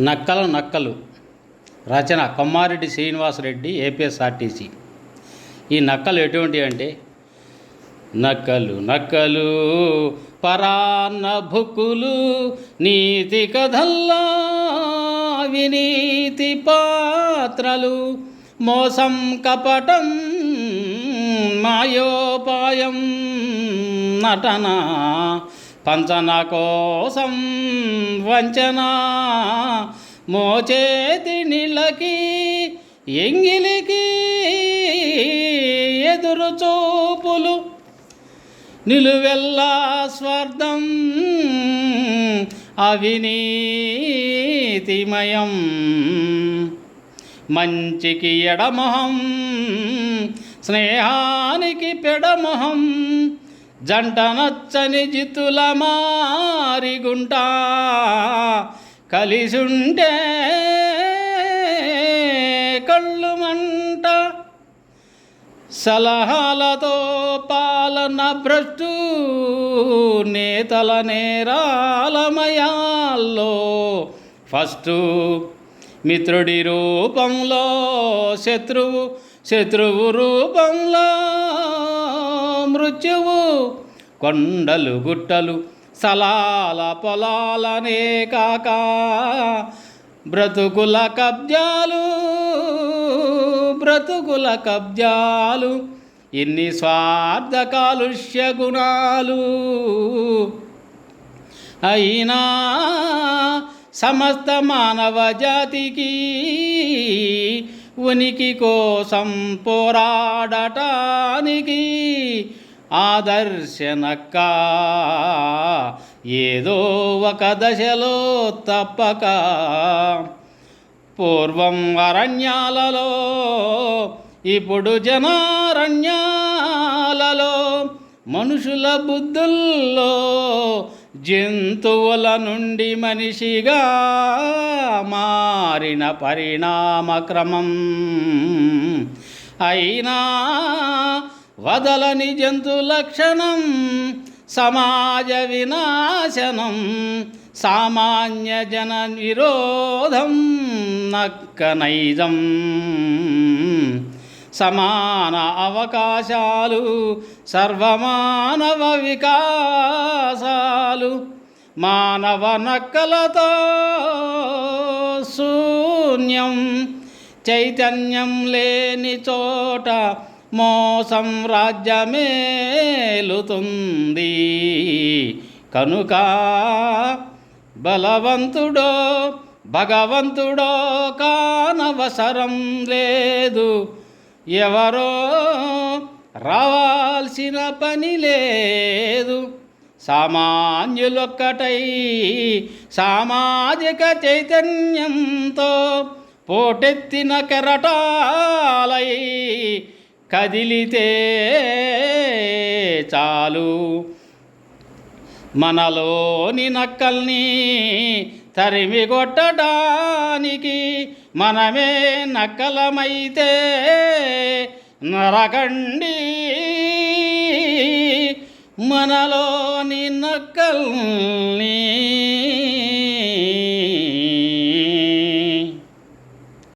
నక్కలు నక్కలు రచన కొమ్మారెడ్డి శ్రీనివాసరెడ్డి ఏపీఎస్ఆర్టీసీ. ఈ నక్కలు ఎటువంటి అంటే? నక్కలు నక్కలు పరాన్న భుక్కులు నీతి కథల్లా వినీతి పాత్రలు మోసం కపటం మాయోపాయం నటనా పంచన కోసం వంచన మోచేతి నీళ్ళకి ఎంగిలికి ఎదురు చూపులు. నిలువెల్లా స్వార్థం అవినీతిమయం. మంచికి ఎడమొహం స్నేహానికి పెడమొహం. జంట నచ్చని జిత్తుల మారిగుంట కలిసుంటే కళ్ళు మంట సలహాలతో పాలన భ్రష్టు నేతల నేరాలమయాల్లో ఫస్టు మిత్రుడి రూపంలో శత్రువు శత్రువు రూపంలో మృత్యువు. కొండలు గుట్టలు సలాల పొలాలనే కాక బ్రతుకుల కబ్జాలు బ్రతుకుల కబ్జాలు ఇన్ని స్వార్థ కాలుష్య గుణాలు. అయినా సమస్త మానవ జాతికి ఉనికి కోసం పోరాడటానికి ఆదర్శనక్క. ఏదో ఒక దశలో తప్పక. పూర్వం అరణ్యాలలో ఇప్పుడు జనారణ్యాలలో మనుషుల బుద్ధుల్లో జంతువుల నుండి మనిషిగా మా మారిన పరిణామక్రమం. అయినా వదలని జంతు లక్షణం సమాజ వినాశనం సామాన్య జన విరోధం నక్క నైజం. సమాన అవకాశాలు సర్వమానవ వికాసాలు మానవ నక్కలతో శూన్యం. చైతన్యం లేని చోట మోసం రాజ్యమేలుతుంది. కనుక బలవంతుడో భగవంతుడో కానవసరం లేదు. ఎవరో రావాల్సిన పని లేదు. సామాన్యులొక్కటై సామాజిక చైతన్యంతో పోటెత్తిన కెరటాలై కదిలితే చాలు. మనలోని నక్కల్ని తరిమి కొట్టడానికి మనమే నక్కలమైతే నరకండి మనలోని నక్కల్ని